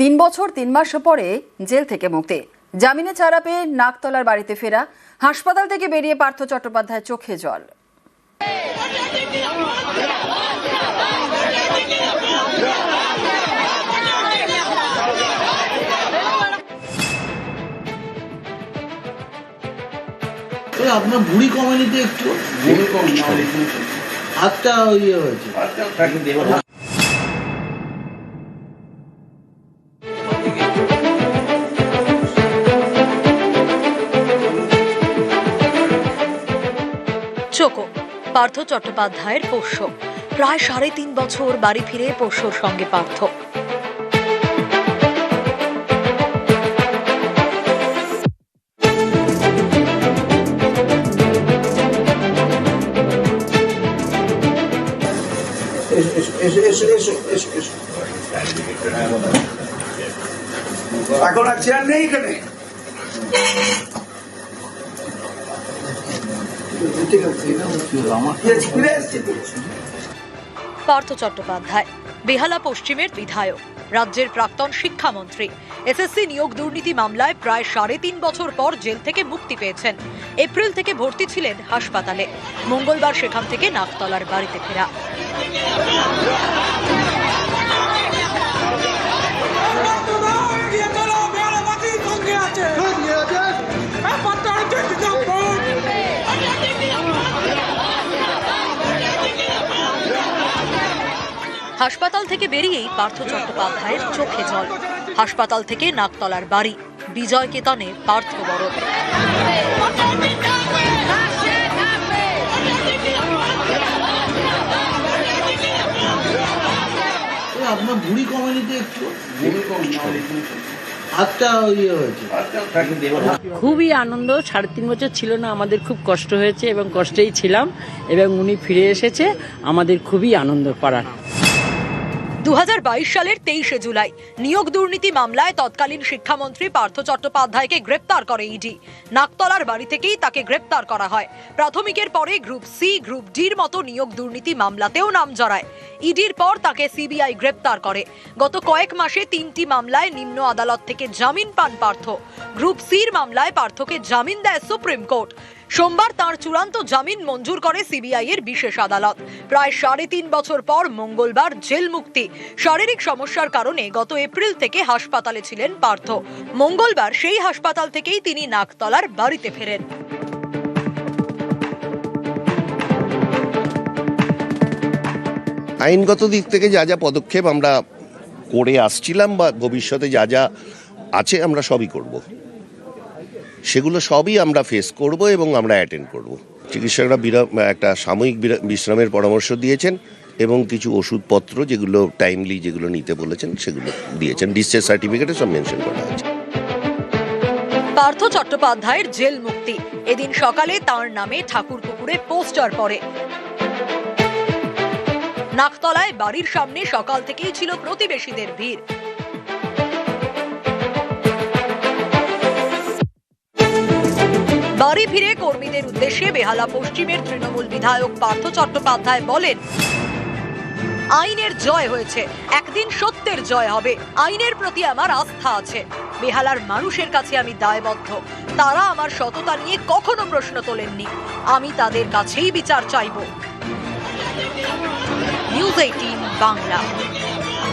তিন বছর তিন মাস পরে জেল থেকে মুক্তি। জামিনে ছাড়া পেয়ে নাকতলার বাড়িতে ফেরা। হাসপাতাল থেকে বেরিয়ে পার্থ চট্টোপাধ্যায় চোখে জল। এই আপনার বুড়ি কমেনিতে একটু? হাতটা ইয়ে হয়েছে। চোকো পার্থ চট্টোপাধ্যায়ের পোষ্য প্রায় সাড়ে তিন বছর বাড়ি ফিরে পোষ্যর সঙ্গে পার্থ এখন আর চেয়ার নেই এখানে ঠিক আছে আমার Yes, ফিরে এসছি তো। পার্থ চট্টোপাধ্যায়, বেহালা পশ্চিমের বিধায়ক, রাজ্যের প্রাক্তন শিক্ষামন্ত্রী। এসএসসি নিয়োগ দুর্নীতি মামলায় প্রায় সাড়ে তিন বছর পর জেল থেকে মুক্তি পেয়েছেন। এপ্রিল থেকে ভর্তি ছিলেন হাসপাতালে। মঙ্গলবার সেখান থেকে নাকতলার বাড়িতে ফেরা। হাসপাতাল থেকে বেরিয়েই পার্থ চট্টোপাধ্যায়ের চোখে জল। হাসপাতাল থেকে নাকতলার বাড়ি। বিজয় কেতনে পার্থ আপনার বুড়ি কমেনিতে একটু? হাতটা ইয়ে খুবই আনন্দ সাড়ে তিন বছর ছিল না আমাদের খুব কষ্ট হয়েছে এবং কষ্টেই ছিলাম। এবং উনি ফিরে এসেছে আমাদের খুবই আনন্দ পাড়ার। দু সালের তেইশে জুলাই নিয়োগ দুর্নীতি মামলায় তৎকালীন শিক্ষামন্ত্রী পার্থ চট্টোপাধ্যায়কে গ্রেপ্তার করে ইডি। নাকতলার বাড়ি থেকেই তাকে গ্রেপ্তার করা হয়। প্রাথমিকের পরে গ্রুপ সি, গ্রুপ ডির মতো নিয়োগ দুর্নীতি মামলাতেও নাম জড়ায়। ইডির পর তাকে সিবিআই গ্রেপ্তার করে। গত কয়েক মাসে তিনটি মামলায় নিম্ন আদালত থেকে জামিন পান পার্থ। গ্রুপ সির মামলায় পার্থকে জামিন দেয় সুপ্রিম কোর্ট। সোমবার তার চূড়ান্ত জামিন মঞ্জুর করে সিবিআই এর বিশেষ আদালত। প্রায় সাড়ে তিন বছর পর মঙ্গলবার জেল মুক্তি। শারীরিক সমস্যার কারণে গত এপ্রিল থেকে হাসপাতালে ছিলেন পার্থ। মঙ্গলবার সেই হাসপাতাল থেকেই তিনি নাকতলার বাড়িতে ফেরেন। আইনগত দিক থেকে যা যা পদক্ষেপ আমরা করে আসছিলাম বা ভবিষ্যতে যা যা আছে আমরা সবই করব। সেগুলো সবই আমরা ফেস করব এবং আমরা অ্যাটেন্ড করব। চিকিৎসকরা বিরা- একটা সাময়িক বিশ্রামের পরামর্শ দিয়েছেন এবং কিছু ওষুধপত্র যেগুলো টাইমলি যেগুলো নিতে বলেছেন সেগুলো দিয়েছেন। ডিসচার্জ সার্টিফিকেটে সব মেনশন করা আছে পার্থ চট্টোপাধ্যায়ের জেল মুক্তি। এদিন সকালে তার নামে ঠাকুরপুকুরে পোস্টার পড়ে। নাকতলায় বাড়ির সামনে সকাল থেকেই ছিল প্রতিবেশীদের ভিড়। বাড়ি ফিরে কর্মীদের উদ্দেশ্যে বেহালা পশ্চিমের তৃণমূল বিধায়ক পার্থ চট্টোপাধ্যায় বলেন, আইনের জয় হয়েছে, একদিন সত্যের জয় হবে, আইনের প্রতি আমার আস্থা আছে। বেহালার মানুষের কাছে আমি দায়বদ্ধ, তারা আমার সততা নিয়ে কখনো প্রশ্ন তোলেননি, আমি তাদের কাছেই বিচার চাইব। News eighteen Bangla.